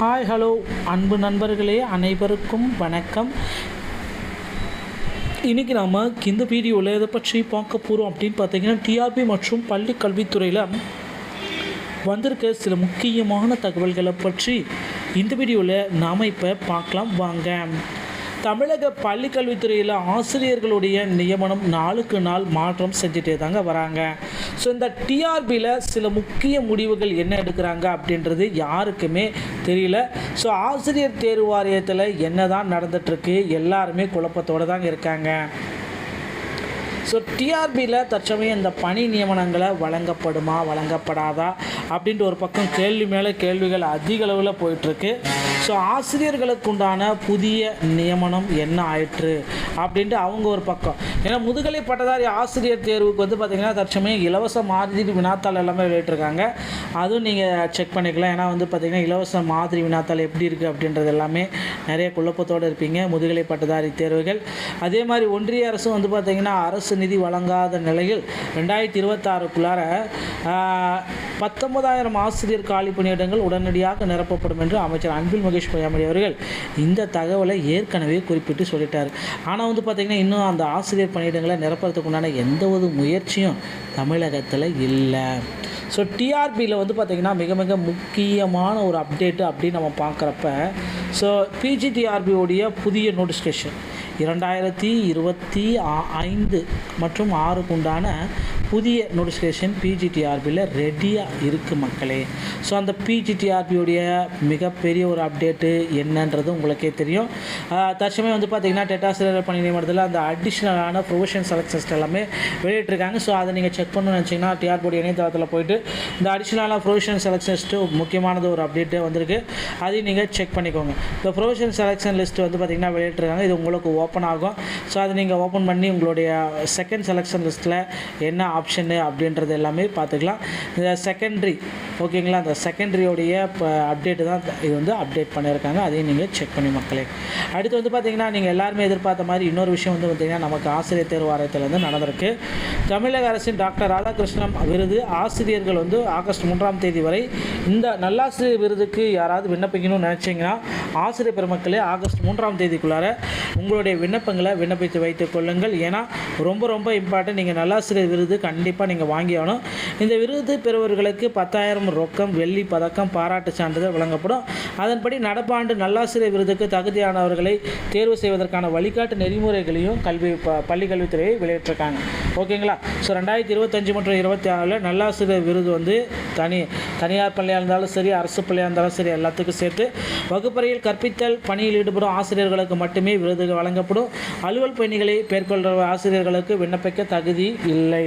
Hi hello அன்பு நண்பர்களே அனைவருக்கும் வணக்கம். இன்றைக்கி நாம் இந்த வீடியோவில் எதை பற்றி பார்க்க போகிறோம் அப்படின்னு பார்த்தீங்கன்னா டிஆர்பி மற்றும் பள்ளி கல்வித்துறையில் வந்திருக்க சில முக்கியமான தகவல்களை பற்றி இந்த வீடியோவில் நாம் இப்போ பார்க்கலாம். வாங்க. தமிழக பள்ளிக்கல்வித்துறையில் ஆசிரியர்களுடைய நியமனம் நாளுக்கு நாள் மாற்றம் செஞ்சுட்டே தாங்க வராங்க. ஸோ இந்த டிஆர்பியில் சில முக்கிய முடிவுகள் என்ன எடுக்கிறாங்க அப்படின்றது யாருக்குமே தெரியல. ஸோ ஆசிரியர் தேர்வு வாரியத்தில் என்ன தான் நடந்துட்டுருக்கு எல்லாருமே குழப்பத்தோடு தாங்க இருக்காங்க. ஸோ டிஆர்பியில் தற்சமயம் இந்த பணி நியமனங்களை வழங்கப்படுமா வழங்கப்படாதா? அப்படின்ட்டு ஒரு பக்கம் கேள்வி மேலே கேள்விகள் அதிக அளவில் போயிட்டுருக்கு. ஸோ ஆசிரியர்களுக்கு உண்டான புதிய நியமனம் என்ன ஆயிற்று? அப்படின்ட்டு அவங்க ஒரு பக்கம். ஏன்னா முதுகலை பட்டதாரி ஆசிரியர் தேர்வுக்கு வந்து பார்த்திங்கன்னா தற்சமயம் இலவச மாதிரி வினாத்தாள் எல்லாமே வெளியிட்டிருக்காங்க. அதுவும் நீங்கள் செக் பண்ணிக்கலாம். ஏன்னா வந்து பார்த்திங்கன்னா இலவச மாதிரி வினாத்தாள் எப்படி இருக்குது அப்படின்றது எல்லாமே நிறைய குழப்பத்தோடு இருப்பீங்க. முதுகலை பட்டதாரி தேர்வுகள். அதே மாதிரி ஒன்றிய அரசும் வந்து பார்த்திங்கன்னா அரசு நிதி வழங்காத நிலையில் ரெண்டாயிரத்தி இருபத்தாறுக்குள்ளார பத்தொன்பதாயிரம் ஆசிரியர் காலி பணியிடங்கள் உடனடியாக நிரப்பப்படும் என்று அமைச்சர் அன்பில் மகேஷ் பொய்யாமொழி அவர்கள் இந்த தகவலை ஏற்கனவே குறிப்பிட்டு சொல்லிட்டார். ஆனால் வந்து பார்த்திங்கன்னா இன்னும் அந்த ஆசிரியர் பணியிடங்களை நிரப்புறதுக்கு உண்டான எந்த ஒரு முயற்சியும் தமிழகத்தில் இல்லை. ஸோ டிஆர்பியில் வந்து பார்த்திங்கன்னா மிக மிக முக்கியமான ஒரு அப்டேட்டு அப்படின்னு நம்ம பார்க்குறப்ப ஸோ பிஜிடிஆர்பியோடைய புதிய நோட்டிஃபிகேஷன் இரண்டாயிரத்தி இருபத்தி ஐந்து மற்றும் ஆறுக்குண்டான புதிய நோட்டிஃபிகேஷன் பிஜிடிஆர்பியில் ரெடியாக இருக்குது மக்களே. ஸோ அந்த பிஜிடிஆர்பியுடைய மிகப்பெரிய ஒரு அப்டேட்டு என்னன்றது உங்களுக்கே தெரியும். தற்சமயம் வந்து பார்த்திங்கன்னா டெட்டாசிரியர் பணி நியமனத்தில் அந்த அடிஷ்னலான ப்ரொவிஷன் செலக்ஷன்ஸ் எல்லாமே வெளியிட்டிருக்காங்க. ஸோ அதை நீங்கள் செக் பண்ணணும்னு நினச்சிங்கன்னா டிஆர்பியோடைய இணையதளத்தில் போயிட்டு இந்த அடிஷ்னலான ப்ரொவிஷன் செலக்ஷன்ஸ்ட்டு முக்கியமானது ஒரு அப்டேட்டு வந்திருக்கு. அதையும் நீங்கள் செக் பண்ணிக்கோங்க. இந்த ப்ரொவிஷன் செலெக்ஷன் லிஸ்ட் வந்து பார்த்திங்கன்னா வெளியிட்ருக்காங்க இது உங்களுக்கு ஓப்பன் ஆகும். ஸோ அதை நீங்கள் ஓப்பன் பண்ணி உங்களுடைய செகண்ட் செலெக்ஷன் லிஸ்ட்டில் என்ன ஆப்ஷனு அப்படின்றது எல்லாமே பார்த்துக்கலாம். இந்த செகண்ட்ரி ஓகேங்களா? அந்த செகண்ட்ரியோடைய இப்போ அப்டேட்டு தான் இது வந்து அப்டேட் பண்ணியிருக்காங்க. அதையும் நீங்கள் செக் பண்ணி மக்களே. அடுத்து வந்து பார்த்திங்கன்னா நீங்கள் எல்லாருமே எதிர்பார்த்த மாதிரி இன்னொரு விஷயம் வந்து பார்த்திங்கன்னா நமக்கு ஆசிரியர் தேர்வு வாரியத்தில் வந்து நடந்திருக்கு. தமிழக அரசின் டாக்டர் ராதாகிருஷ்ணன் விருது ஆசிரியர்கள் வந்து ஆகஸ்ட் மூன்றாம் தேதி வரை இந்த நல்லாசிரியர் விருதுக்கு யாராவது விண்ணப்பிக்கணும்னு நினச்சிங்கன்னா ஆசிரியர் பெருமக்களே ஆகஸ்ட் மூன்றாம் தேதிக்குள்ளார உங்களுடைய விண்ணப்பங்களை விண்ணப்பித்து வைத்துக் கொள்ளுங்கள். ஏன்னா ரொம்ப ரொம்ப இம்பார்ட்டன்ட் நீங்கள் நல்லாசிரியர் விருது கண்டிப்பாக நீங்கள் வாங்கி ஆகணும் இந்த விருது பெறுவர்களுக்கு பத்தாயிரம் ரொக்கம் வெள்ளி பதக்கம் பாராட்டு சான்றிதழ் வழங்கப்படும். அதன்படி நடப்பாண்டு நல்லாசிரியர் விருதுக்கு தகுதியானவர்களை தேர்வு செய்வதற்கான வழிகாட்டு நெறிமுறைகளையும் கல்வி ப பள்ளி கல்வித்துறையை வெளியிட்டிருக்காங்க. ஓகேங்களா? ஸோ ரெண்டாயிரத்தி இருபத்தஞ்சி மற்றும் இருபத்தி ஆறில் நல்லாசிரியர் விருது வந்து தனி தனியார் பள்ளியாக இருந்தாலும் சரி அரசு பள்ளியாக இருந்தாலும் சரி எல்லாத்துக்கும் சேர்த்து வகுப்பறையில் கற்பித்தல் பணியில் ஈடுபடும் ஆசிரியர்களுக்கு மட்டுமே விருதுகள் வழங்கப்படும். அலுவல் பணிகளை மேற்கொள்கிற ஆசிரியர்களுக்கு விண்ணப்பிக்க தகுதி இல்லை.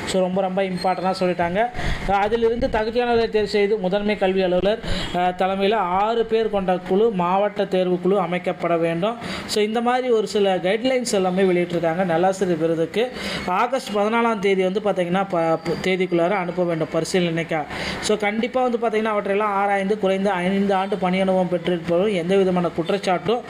ஸோ ரொம்ப ரொம்ப இம்பார்ட்டண்ட்டாக சொல்லிட்டாங்க. அதிலிருந்து தகுதியானவர்களை தேர்வு செய்து முதன்மை கல்வி அலுவலர் தலைமையில் ஆறு பேர் கொண்ட குழு மாவட்ட தேர்வு குழு அமைக்கப்பட வேண்டும். ஸோ இந்த மாதிரி ஒரு சில கைட்லைன்ஸ் எல்லாமே வெளியிட்டிருக்காங்க நல்லாசிரியர் விருதுக்கு. ஆகஸ்ட் பதினாலாம் தேதி வந்து பார்த்திங்கன்னா ப தேதிக்குள்ளார அனுப்ப வேண்டும் பரிசீலனைக்கா. ஸோ கண்டிப்பாக வந்து பார்த்திங்கன்னா அவற்றையெல்லாம் ஆராய்ந்து குறைந்த ஐந்து ஆண்டு பணி அனுபவம் பெற்றிருப்பவரும் எந்த விதமான குற்றச்சாட்டும்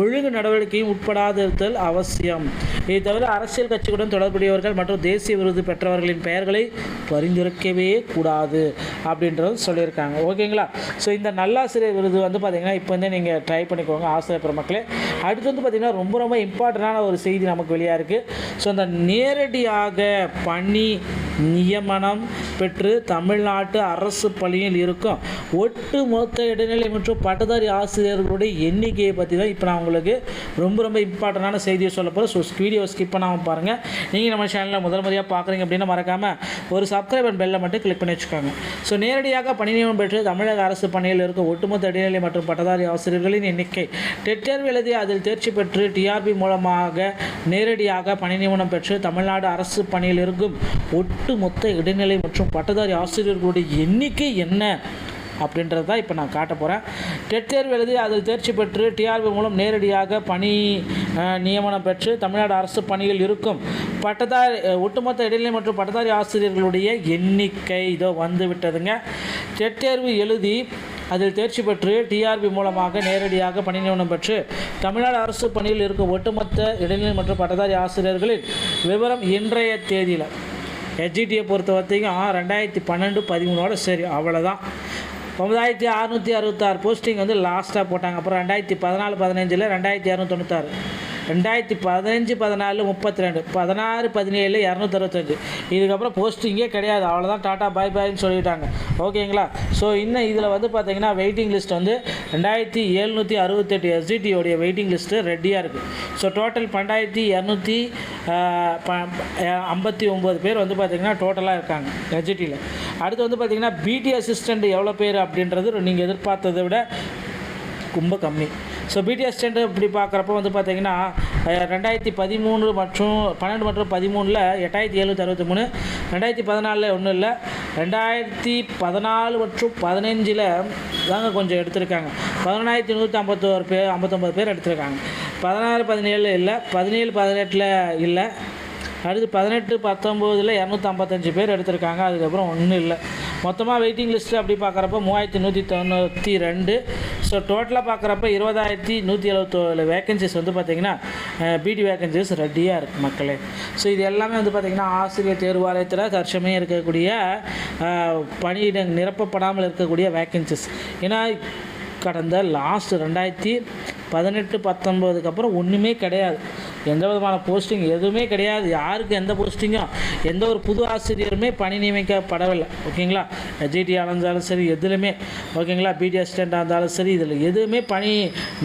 ஒழுங்கு நடவடிக்கையும் உட்படாதிருத்தல் அவசியம். இதை தவிர அரசியல் கட்சிகளுடன் தொடர்புடையவர்கள் மற்றும் தேசிய விருது பெற்றவர்கள் அவர்களின் பெயர்களை பரிந்துரைக்கவே கூடாது அப்படின்றதும் சொல்லியிருக்காங்க. ஓகேங்களா? ஸோ இந்த நல்லாசிரியர் விருது வந்து பார்த்திங்கன்னா இப்போ வந்து நீங்கள் ட்ரை பண்ணிக்கோங்க ஆசிரியர் பெருமக்களே. அடுத்து வந்து பார்த்திங்கன்னா ரொம்ப ரொம்ப இம்பார்ட்டண்டான ஒரு செய்தி நமக்கு வெளியாக இருக்குது ஸோ அந்த நேரடியாக பணி நியமனம் பெற்று தமிழ்நாட்டு அரசு பள்ளியில் இருக்கும் ஒட்டு மொத்த இடைநிலை மற்றும் பட்டதாரி ஆசிரியர்களுடைய எண்ணிக்கையை பற்றி தான் இப்போ நான் உங்களுக்கு ரொம்ப ரொம்ப இம்பார்ட்டண்டான செய்தியை சொல்ல போகிறேன் ஸோ வீடியோ ஸ்கிப் பண்ணாமல் பாருங்கள் நீங்கள் நம்ம சேனலில் முதல் முறையாக பார்க்குறீங்க அப்படின்னா மறக்காமல் ஒரு சப்ஸ்கிரைப் அண்ட் பெல்லை மட்டும் கிளிக் பண்ணி வச்சுக்கோங்க. ஸோ நேரடியாக பணி நியமனம் பெற்று தமிழக அரசு பணியில் இருக்கும் ஒட்டுமொத்த இடைநிலை மற்றும் பட்டதாரி ஆசிரியர்களின் எண்ணிக்கை டெட் தேர்வு எழுதி அதில் தேர்ச்சி பெற்று டிஆர்பி மூலமாக நேரடியாக பணி நியமனம் பெற்று தமிழ்நாடு அரசு பணியில் இருக்கும் ஒட்டுமொத்த இடைநிலை மற்றும் பட்டதாரி ஆசிரியர்களுடைய எண்ணிக்கை என்ன? அப்படின்றது தான் இப்போ நான் காட்ட போகிறேன் டெட் தேர்வு எழுதி அதில் தேர்ச்சி பெற்று டிஆர்பி மூலம் நேரடியாக பணி நியமனம் பெற்று தமிழ்நாடு அரசு பணியில் இருக்கும் பட்டதாரி ஒட்டுமொத்த இடைநிலை மற்றும் பட்டதாரி ஆசிரியர்களுடைய எண்ணிக்கை இதோ வந்து விட்டதுங்க. டெட் தேர்வு எழுதி அதில் தேர்ச்சி பெற்று டிஆர்பி மூலமாக நேரடியாக பணி நியமனம் பெற்று தமிழ்நாடு அரசு பணியில் இருக்கும் ஒட்டுமொத்த இடைநிலை மற்றும் பட்டதாரி ஆசிரியர்களின் விவரம் இன்றைய தேதியில். ஹெச்ஜிடியை பொறுத்த வரைக்கும் ரெண்டாயிரத்தி பன்னெண்டு பதிமூணோட சரி அவ்வளோதான் ஒன்பதாயிரத்தி அறுநூற்றி அறுபத்தாறு போஸ்டிங் வந்து லாஸ்ட்டாக போட்டாங்க. அப்புறம் ரெண்டாயிரத்தி பதினாலு பதினஞ்சில் ரெண்டாயிரத்தி இரநூத்தொண்ணூத்தாறு ரெண்டாயிரத்தி பதினஞ்சு பதினாலு முப்பத்தி ரெண்டு பதினாறு பதினேழு இரநூத்தறுபத்தஞ்சு. இதுக்கப்புறம் போஸ்டிங்கே கிடையாது. அவ்வளோதான் டாட்டா பாய் பாய்ன்னு சொல்லிட்டாங்க. ஓகேங்களா? ஸோ இன்னும் இதில் வந்து பார்த்தீங்கன்னா வெயிட்டிங் லிஸ்ட் வந்து ரெண்டாயிரத்தி எழுநூற்றி அறுபத்தெட்டு எஸ்ஜிடியோடைய வெயிட்டிங் லிஸ்ட்டு ரெடியாக இருக்குது ஸோ டோட்டல் பன்னெண்டாயிரத்தி இரநூத்தி ஐம்பத்தி ஒம்பது பேர் வந்து பார்த்திங்கன்னா டோட்டலாக இருக்காங்க எஸ்டிடியில் அடுத்து வந்து பார்த்திங்கன்னா பிடி அசிஸ்டண்ட் எவ்வளோ பேர் அப்படின்றது நீங்கள் எதிர்பார்த்ததை விட ரொம்ப கம்மி. ஸோ பிடிஎஸ் ஸ்டாண்டு இப்படி பார்க்குறப்ப வந்து பார்த்தீங்கன்னா ரெண்டாயிரத்தி பதிமூணு மற்றும் பன்னெண்டு மற்றும் பதிமூணில் எட்டாயிரத்தி எழுநூற்றி அறுபத்தி மூணு ரெண்டாயிரத்தி பதினாலில் ஒன்றும் இல்லை ரெண்டாயிரத்தி பதினாலு மற்றும் பதினஞ்சில் தாங்க கொஞ்சம் எடுத்திருக்காங்க. பதினொன்றாயிரத்தி நூற்றி ஐம்பத்தோரு பேர் ஐம்பத்தொம்பது பேர் எடுத்திருக்காங்க. பதினாறு பதினேழு இல்லை பதினேழு பதினெட்டில் இல்லை அடுத்து பதினெட்டு பத்தொம்போதில் இரநூத்தி ஐம்பத்தஞ்சு பேர் எடுத்திருக்காங்க. அதுக்கப்புறம் ஒன்றும் இல்லை. மொத்தமாக வெயிட்டிங் லிஸ்ட்டு அப்படி பார்க்குறப்ப மூவாயிரத்தி நூற்றி தொண்ணூற்றி ரெண்டு. ஸோ டோட்டலாக பார்க்குறப்ப இருபதாயிரத்தி நூற்றி எழுபத்தோழு வேகன்சிஸ் வந்து பார்த்திங்கன்னா பிடி வேகன்சிஸ் ரெடியாக இருக்குது மக்களே. ஸோ இது எல்லாமே வந்து பார்த்திங்கன்னா ஆசிரியர் தேர்வாலயத்தில் தற்சமயம் இருக்கக்கூடிய பணியிட நிரப்பப்படாமல் இருக்கக்கூடிய வேக்கன்சிஸ் ஏன்னா கடந்த லாஸ்ட் ரெண்டாயிரத்தி பதினெட்டு பத்தொம்போதுக்கு அப்புறம் ஒன்றுமே கிடையாது. எந்த விதமான போஸ்டிங் எதுவுமே கிடையாது. யாருக்கு எந்த போஸ்டிங்கும் எந்த ஒரு புது ஆசிரியருமே பணி நியமிக்கப்படவில்லை. ஓகேங்களா? ஜிடிஆர் இருந்தாலும் சரி எதுலையுமே ஓகேங்களா? பிடி அசிஸ்டண்ட்டாக இருந்தாலும் சரி இதில் எதுவுமே பணி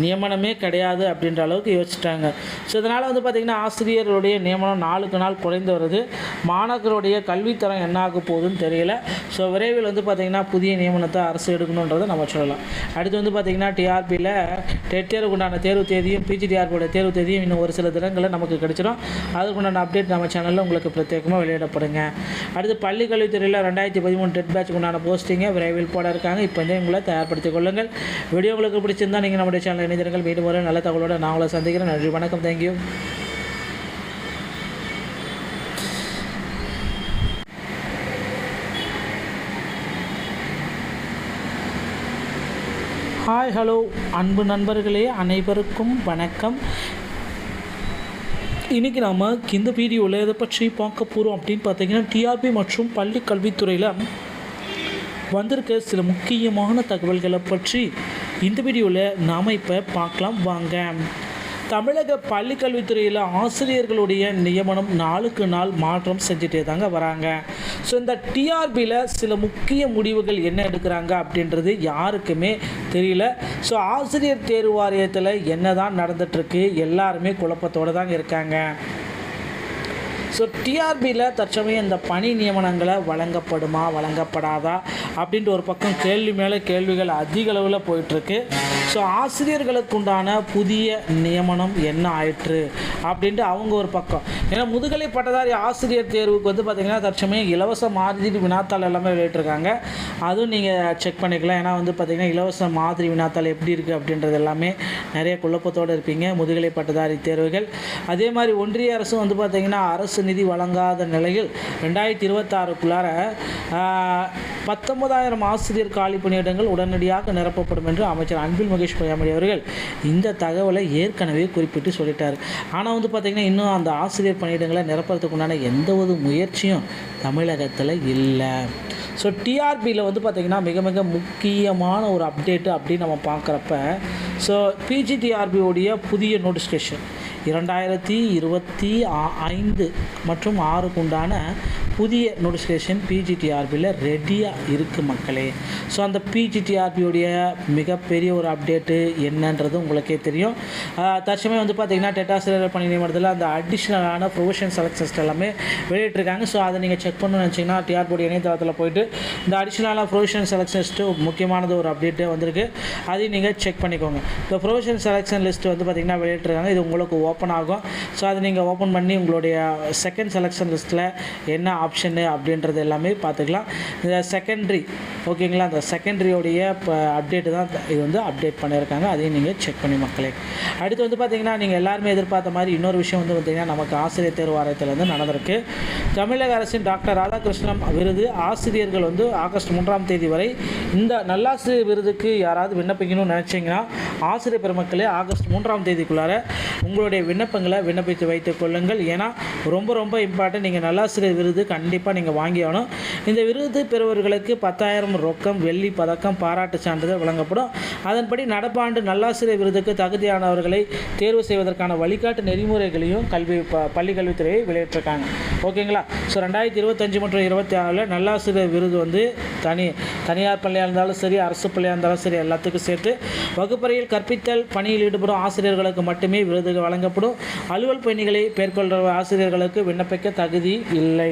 நியமனமே கிடையாது அப்படின்ற அளவுக்கு யோசிச்சிட்டாங்க. ஸோ இதனால் வந்து பார்த்திங்கன்னா ஆசிரியர்களுடைய நியமனம் நாளுக்கு நாள் குறைந்து வருது. மாணவர்களுடைய கல்வித்தரம் என்ன ஆக போகுதுன்னு தெரியல. ஸோ விரைவில் வந்து பார்த்திங்கன்னா புதிய நியமனத்தை அரசு எடுக்கணுன்றதை நம்ம சொல்லலாம். அடுத்து வந்து பார்த்திங்கன்னா டிஆர்பியில் டெட் தேர்வுக்குண்டான தேர்வு தேதியும் பிஜிடிஆர்பியோட தேர்வு தேதியும் இன்னும் ஒரு சில விவரங்களை நமக்கு கிடைச்சிடும். அதுக்குண்டான அப்டேட் நம்ம சேனலில் உங்களுக்கு பிரத்யேகமாக வெளியிடப்படுங்க. அடுத்து பள்ளி கல்வித்துறையில் ரெண்டாயிரத்தி பதிமூணு டெட் பேட்ச் உண்டான போஸ்டிங்கை விரைவில் போட இருக்காங்க. இப்போ வந்து உங்களை தயார்படுத்திக் கொள்ளுங்கள். வீடியோ உங்களுக்கு பிடிச்சிருந்தா நீங்கள் நம்முடைய சேனல் இணைந்திருங்கள். மீண்டும் ஒரு நல்ல தகவலோடு நான் உங்களை சந்திக்கிறேன். நன்றி வணக்கம். தேங்க்யூ ஹாய் ஹலோ அன்பு நண்பர்களே அனைவருக்கும் வணக்கம். இன்றைக்கி நாம் இந்த வீடியோவில் எதை பற்றி பார்க்க போகிறோம் அப்படின்னு பார்த்தீங்கன்னா டிஆர்பி மற்றும் பள்ளி கல்வித்துறையில் வந்திருக்க சில முக்கியமான தகவல்களை பற்றி இந்த வீடியோவில் நாம் இப்போ பார்க்கலாம். வாங்க. தமிழக பள்ளிக்கல்வித்துறையில் ஆசிரியர்களுடைய நியமனம் நாளுக்கு நாள் மாற்றம் செஞ்சுட்டே தாங்க வராங்க. ஸோ இந்த டிஆர்பியில் சில முக்கிய முடிவுகள் என்ன எடுக்கிறாங்க அப்படின்றது யாருக்குமே தெரியல. ஸோ ஆசிரியர் தேர்வு வாரியத்தில் என்ன தான் நடந்துட்டுருக்கு எல்லாருமே குழப்பத்தோடு தாங்க இருக்காங்க. ஸோ டிஆர்பியில் தற்சமயம் இந்த பணி நியமனங்களை வழங்கப்படுமா வழங்கப்படாதா அப்படின்ட்டு ஒரு பக்கம் கேள்வி மேலே கேள்விகள் அதிக அளவில் போயிட்டுருக்கு ஸோ ஆசிரியர்களுக்கு உண்டான புதிய நியமனம் என்ன ஆயிற்று அப்படின்ட்டு அவங்க ஒரு பக்கம். ஏன்னா முதுகலை பட்டதாரி ஆசிரியர் தேர்வுக்கு வந்து பார்த்திங்கன்னா தற்சமயம் இலவச மாதிரி வினாத்தாள் எல்லாமே வெளியிட்டிருக்காங்க. அதுவும் நீங்கள் செக் பண்ணிக்கலாம். ஏன்னா வந்து பார்த்திங்கன்னா இலவச மாதிரி வினாத்தாள் எப்படி இருக்குது அப்படின்றது எல்லாமே நிறைய குழப்பத்தோடு இருப்பீங்க. முதுகலை பட்டதாரி தேர்வுகள். அதே மாதிரி ஒன்றிய அரசும் வந்து பார்த்திங்கன்னா அரசு நிதி வழங்காத நிலையில் ரெண்டாயிரத்தி இருபத்தாறுக்குள்ளார பத்தொன்பதாயிரம் ஆசிரியர் காலி பணியிடங்கள் உடனடியாக நிரப்பப்படும் என்று அமைச்சர் அன்பில் மகேஷ் பொய்யாமொழி அவர்கள் இந்த தகவலை ஏற்கனவே குறிப்பிட்டு சொல்லிட்டார். ஆனால் வந்து பார்த்திங்கன்னா இன்னும் அந்த ஆசிரியர் பணியிடங்களை நிரப்புறதுக்கு உண்டான எந்த ஒரு முயற்சியும் தமிழகத்தில் இல்லை. ஸோ டிஆர்பியில் வந்து பார்த்திங்கன்னா மிக மிக முக்கியமான ஒரு அப்டேட்டு அப்படின்னு நம்ம பார்க்குறப்ப ஸோ பிஜிடிஆர்பியோடைய புதிய நோட்டிஃபிகேஷன் இரண்டாயிரத்தி இருபத்தி ஆ- ஐந்து மற்றும் ஆறுக்குண்டான புதிய நோட்டிஃபிகேஷன் பிஜிடிஆர்பியில் ரெடியாக இருக்குது மக்களே. ஸோ அந்த பிஜிடிஆர்பியுடைய மிகப்பெரிய ஒரு அப்டேட்டு என்னன்றது உங்களுக்கே தெரியும். தற்சமயம் வந்து பார்த்திங்கன்னா டெட்டாசிரியர் பணி நியமனத்தில் அந்த அடிஷ்னலான ப்ரொவிஷன் செலக்ஷன்ஸ் எல்லாமே வெளியிட்டிருக்காங்க. ஸோ அதை நீங்கள் செக் பண்ணணும்னு நினச்சிங்கன்னா டிஆர்பியோடைய இணையதளத்தில் போயிட்டு இந்த அடிஷ்னலான ப்ரொவிஷன் செலக்ஷன்ஸ்ட்டு முக்கியமானது ஒரு அப்டேட்டே வந்திருக்கு. அதையும் நீங்கள் செக் பண்ணிக்கோங்க. இந்த ப்ரொவிஷன் செலெக்ஷன் லிஸ்ட் வந்து பார்த்திங்கன்னா வெளியிட்டிருக்காங்க. இது உங்களுக்கு ஓப்பன் ஆகும். ஸோ அதை நீங்கள் ஓப்பன் பண்ணி உங்களுடைய செகண்ட் செலெக்ஷன் லிஸ்ட்டில் என்ன ஆப்ஷனு அப்படின்றது எல்லாமே பார்த்துக்கலாம். இந்த செகண்ட்ரி ஓகேங்களா அந்த செகண்ட்ரியோடைய இப்போ அப்டேட்டு தான் இது வந்து அப்டேட் பண்ணியிருக்காங்க. அதையும் நீங்கள் செக் பண்ணி மக்களே. அடுத்து வந்து பார்த்திங்கன்னா நீங்கள் எல்லாருமே எதிர்பார்த்த மாதிரி இன்னொரு விஷயம் வந்து பார்த்திங்கன்னா நமக்கு ஆசிரியர் தேர்வு வாரியத்தில் வந்து நடந்திருக்கு. தமிழக அரசின் டாக்டர் ராதாகிருஷ்ணன் விருது ஆசிரியர்கள் வந்து ஆகஸ்ட் மூன்றாம் தேதி வரை இந்த நல்லாசிரியர் விருதுக்கு யாராவது விண்ணப்பிக்கணும்னு நினச்சிங்கன்னா ஆசிரியர் பெருமக்களே ஆகஸ்ட் மூன்றாம் தேதிக்குள்ளார உங்களுடைய விண்ணப்பங்களை விண்ணப்பித்து வைத்துக் கொள்ளுங்கள். ஏன்னா ரொம்ப ரொம்ப இம்பார்ட்டன்ட் நீங்கள் நல்லாசிரியர் விருது கண்டிப்பாக நீங்கள் வாங்கி ஆகணும் இந்த விருது பெறுவர்களுக்கு பத்தாயிரம் ரொக்கம் வெள்ளி பதக்கம் பாராட்டு சான்றிதழ் வழங்கப்படும். அதன்படி நடப்பாண்டு நல்லாசிரியர் விருதுக்கு தகுதியானவர்களை தேர்வு செய்வதற்கான வழிகாட்டு நெறிமுறைகளையும் கல்வி ப பள்ளி கல்வித்துறையை வெளியிட்டிருக்காங்க. ஓகேங்களா? ஸோ ரெண்டாயிரத்தி இருபத்தஞ்சு மற்றும் இருபத்தி ஆறில் நல்லாசிரியர் விருது வந்து தனி தனியார் பள்ளியாக இருந்தாலும் சரி அரசு பள்ளியாக இருந்தாலும் சரி எல்லாத்துக்கும் சேர்த்து வகுப்பறையில் கற்பித்தல் பணியில் ஈடுபடும் ஆசிரியர்களுக்கு மட்டுமே விருதுகள் வழங்கப்படும். அலுவல் பணிகளை மேற்கொள்கிற ஆசிரியர்களுக்கு விண்ணப்பிக்க தகுதி இல்லை.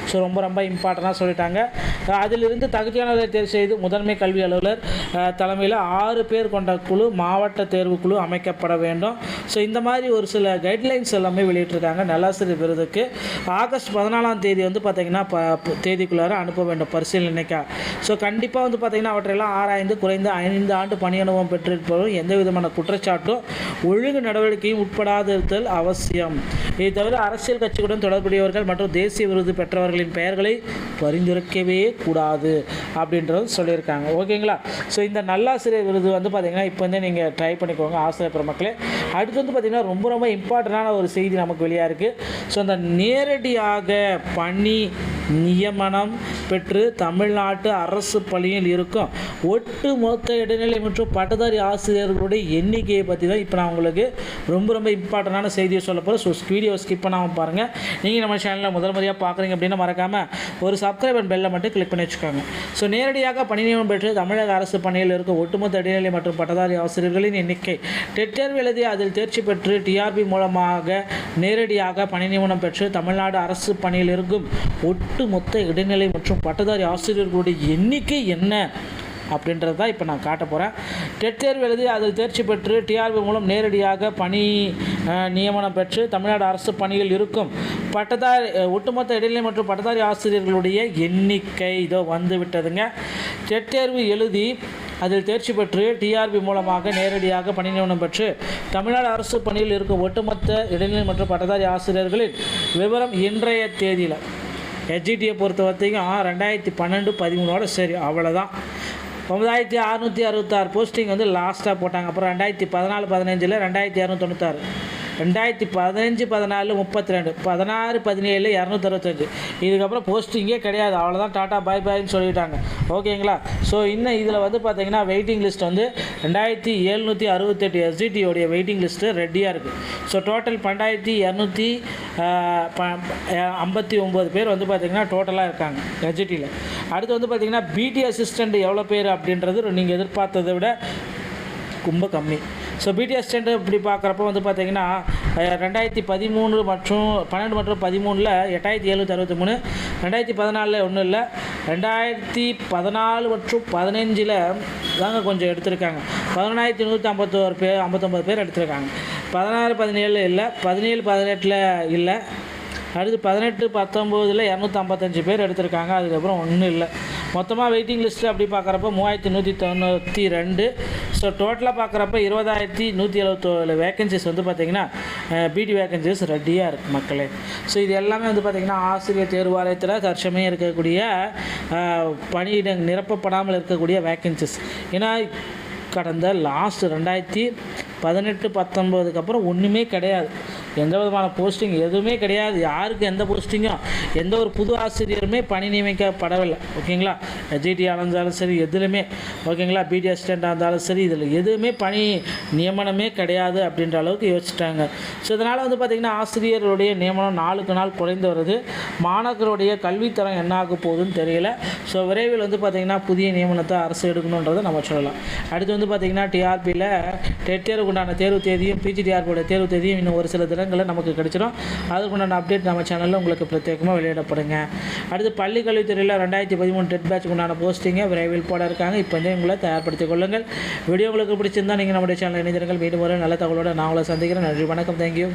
ஸோ ரொம்ப ரொம்ப இம்பார்ட்டண்ட்டாக சொல்லிட்டாங்க. அதிலிருந்து தகுதியானவரை தேர்வு செய்து முதன்மை கல்வி அலுவலர் தலைமையில் ஆறு பேர் கொண்ட குழு மாவட்ட தேர்வு குழு அமைக்கப்பட வேண்டும். ஸோ இந்த மாதிரி ஒரு சில கைட்லைன்ஸ் எல்லாமே வெளியிட்டிருக்காங்க நல்லாசிரியர் விருதுக்கு. ஆகஸ்ட் பதினாலாம் தேதி வந்து பார்த்திங்கன்னா ப தேதிக்குள்ளார அனுப்ப வேண்டும் பரிசீலனைக்கா. ஸோ கண்டிப்பாக வந்து பார்த்திங்கன்னா அவற்றையெல்லாம் ஆராய்ந்து குறைந்த ஐந்து ஆண்டு பணி அனுபவம் பெற்றிருப்பவரும் எந்த விதமான குற்றச்சாட்டும் ஒழுங்கு நடவடிக்கையும் உட்படாதிருத்தல் அவசியம். இதை தவிர அரசியல் கட்சிகளுடன் தொடர்புடையவர்கள் மற்றும் தேசிய விருது பெற்றவர்களின் பெயர்களை பரிந்துரைக்கவே கூடாது அப்படின்றது சொல்லியிருக்காங்க. ஓகேங்களா? ஸோ இந்த நல்லாசிரியர் விருது வந்து பார்த்திங்கன்னா இப்போ வந்து நீங்கள் ட்ரை பண்ணிக்கோங்க ஆசிரியர் பெருமக்களே. அடுத்து வந்து பார்த்திங்கன்னா ரொம்ப ரொம்ப இம்பார்ட்டண்டான ஒரு செய்தி நமக்கு வெளியாக இருக்குது ஸோ அந்த நேரடியாக பணி நியமனம் பெற்று தமிழ்நாட்டு அரசு பள்ளியில் இருக்கும் ஒட்டு மொத்த இடைநிலை மற்றும் பட்டதாரி ஆசிரியர்களுடைய எண்ணிக்கையை பற்றி தான் இப்போ நான் உங்களுக்கு ரொம்ப ரொம்ப இம்பார்ட்டண்டான செய்தியை சொல்ல போகிறேன் ஸோ வீடியோ ஸ்கிப் பண்ணாமல் பாருங்கள் நீங்கள் நம்ம சேனலில் முதல் முறையாக பார்க்குறீங்க அப்படின்னா மறக்காமல் ஒரு சப்ஸ்கிரைப் அண்ட் பெல்லை மட்டும் கிளிக் பண்ணி வச்சுக்கோங்க. ஸோ நேரடியாக பணி நியமனம் பெற்று தமிழக அரசு பணியில் இருக்கும் ஒட்டுமொத்த இடைநிலை மற்றும் பட்டதாரி ஆசிரியர்களின் எண்ணிக்கை டெட் தேர்வு எழுதி அதில் தேர்ச்சி பெற்று டிஆர்பி மூலமாக நேரடியாக பணி நியமனம் பெற்று தமிழ்நாடு அரசு பணியில் இருக்கும் ஒட்டுமொத்த இடைநிலை மற்றும் பட்டதாரி ஆசிரியர்களுடைய எண்ணிக்கை என்ன? அப்படின்றது தான் இப்போ நான் காட்ட போகிறேன் டெட் தேர்வு எழுதி அதில் தேர்ச்சி பெற்று டிஆர்பி மூலம் நேரடியாக பணி நியமனம் பெற்று தமிழ்நாடு அரசு பணியில் இருக்கும் பட்டதாரி ஒட்டுமொத்த இடைநிலை மற்றும் பட்டதாரி ஆசிரியர்களுடைய எண்ணிக்கை இதோ வந்து விட்டதுங்க. டெட் தேர்வு எழுதி அதில் தேர்ச்சி பெற்று டிஆர்பி மூலமாக நேரடியாக பணி நியமனம் பெற்று தமிழ்நாடு அரசு பணியில் இருக்கும் ஒட்டுமொத்த இடைநிலை மற்றும் பட்டதாரி ஆசிரியர்களின் விவரம் இன்றைய தேதியில். ஹெச்ஜிடியை பொறுத்த வரைக்கும் ரெண்டாயிரத்தி பன்னெண்டு பதிமூணோட சரி அவ்வளோதான் ஒன்பதாயிரத்தி அறுநூற்றி அறுபத்தாறு போஸ்டிங் வந்து லாஸ்ட்டாக போட்டாங்க. அப்புறம் ரெண்டாயிரத்தி பதினாலு பதினஞ்சில் ரெண்டாயிரத்தி இரநூத்தொண்ணூத்தாறு ரெண்டாயிரத்தி பதினஞ்சு பதினாலு முப்பத்தி ரெண்டு பதினாறு பதினேழு இரநூத்தறுபத்தஞ்சு. இதுக்கப்புறம் போஸ்டிங்கே கிடையாது. அவ்வளோதான் டாட்டா பாய் பாய்ன்னு சொல்லிட்டாங்க. ஓகேங்களா? ஸோ இன்னும் இதில் வந்து பார்த்தீங்கன்னா வெயிட்டிங் லிஸ்ட் வந்து ரெண்டாயிரத்தி எழுநூற்றி அறுபத்தெட்டு எஸ்ஜிடியோடைய வெயிட்டிங் லிஸ்ட்டு ரெடியாக இருக்குது ஸோ டோட்டல் பன்னெண்டாயிரத்தி இரநூத்தி ஐம்பத்தி ஒம்பது பேர் வந்து பார்த்திங்கன்னா டோட்டலாக இருக்காங்க எஸ்டிடியில் அடுத்து வந்து பார்த்திங்கன்னா பிடி அசிஸ்டண்ட் எவ்வளோ பேர் அப்படின்றது நீங்கள் எதிர்பார்த்ததை விட ரொம்ப கம்மி. ஸோ பிடிஎஸ் ஸ்டாண்டு இப்படி பார்க்குறப்ப வந்து பார்த்தீங்கன்னா ரெண்டாயிரத்தி பதிமூணு மற்றும் பன்னெண்டு மற்றும் பதிமூணில் எட்டாயிரத்தி எழுநூற்றி அறுபத்தி மூணு ரெண்டாயிரத்தி பதினாலில் ஒன்றும் இல்லை ரெண்டாயிரத்தி பதினாலு மற்றும் பதினஞ்சில் தாங்க கொஞ்சம் எடுத்திருக்காங்க. பதினொன்றாயிரத்தி நூற்றி ஐம்பத்தோரு பேர் ஐம்பத்தொம்பது பேர் எடுத்திருக்காங்க. பதினாறு பதினேழு இல்லை பதினேழு பதினெட்டில் இல்லை அடுத்து பதினெட்டு பத்தொம்போதில் இரநூத்தி ஐம்பத்தஞ்சு பேர் எடுத்திருக்காங்க. அதுக்கப்புறம் ஒன்றும் இல்லை. மொத்தமாக வெயிட்டிங் லிஸ்ட்டு அப்படி பார்க்குறப்ப மூவாயிரத்தி நூற்றி தொண்ணூற்றி ரெண்டு. ஸோ டோட்டலாக பார்க்குறப்ப இருபதாயிரத்தி நூற்றி எழுபத்தோழு வேகன்சிஸ் வந்து பார்த்திங்கன்னா பிடி வேகன்சிஸ் ரெடியாக இருக்குது மக்களே. ஸோ இது எல்லாமே வந்து பார்த்திங்கன்னா ஆசிரியர் தேர்வாலயத்தில் தற்சமயம் இருக்கக்கூடிய பணியிடங்கள் நிரப்பப்படாமல் இருக்கக்கூடிய வேகன்சிஸ் ஏன்னா கடந்த லாஸ்ட் ரெண்டாயிரத்தி பதினெட்டு பத்தொம்போதுக்கு அப்புறம் ஒன்றுமே கிடையாது. எந்த விதமான போஸ்டிங் எதுவுமே கிடையாது யாருக்கு எந்த போஸ்டிங்கும் எந்த ஒரு புது ஆசிரியருமே பணி நியமிக்கப்படவில்லை ஓகேங்களா ஜிடியாக இருந்தாலும் சரி எதுலையுமே ஓகேங்களா பிடி அசிஸ்டண்ட்டாக இருந்தாலும் சரி இதில் எதுவுமே பணி நியமனமே கிடையாது அப்படின்ற அளவுக்கு யோசிச்சிட்டாங்க ஸோ இதனால் வந்து பார்த்திங்கன்னா ஆசிரியர்களுடைய நியமனம் நாளுக்கு நாள் குறைந்து வருது மாணவர்களுடைய கல்வித்தரம் என்ன ஆக போகுதுன்னு தெரியல ஸோ விரைவில் வந்து பார்த்திங்கன்னா புதிய நியமனத்தை அரசு எடுக்கணுன்றதை நம்ம சொல்லலாம் அடுத்து வந்து பார்த்திங்கன்னா டிஆர்பியில் டெட் தேர்வுக்குண்டான தேர்வு தேதியும் பிஜிடிஆர்பியோட தேர்வு தேதியும் இன்னும் ஒரு சில தினங்களில் நமக்கு கிடைச்சிடும். அதுக்கு உண்டான அப்டேட் நம்ம சேனலில் உங்களுக்கு பிரத்யேகமாக வெளியிடப்படுங்க. அடுத்து பள்ளி கல்வித்துறையில் ரெண்டாயிரத்தி பதிமூணு டெட் பேட்ச் உண்டான போஸ்டிங்கை விரைவில் போட இருக்காங்க. இப்போ வந்து உங்களை தயார்படுத்திக் கொள்ளுங்கள். வீடியோ உங்களுக்கு பிடிச்சிருந்தா நீங்கள் நம்முடைய சேனல் இணைந்திருங்கள். மீண்டும் ஒரு நல்ல தகவலோட நான் உங்களை சந்திக்கிறேன். நன்றி வணக்கம். தேங்க்யூ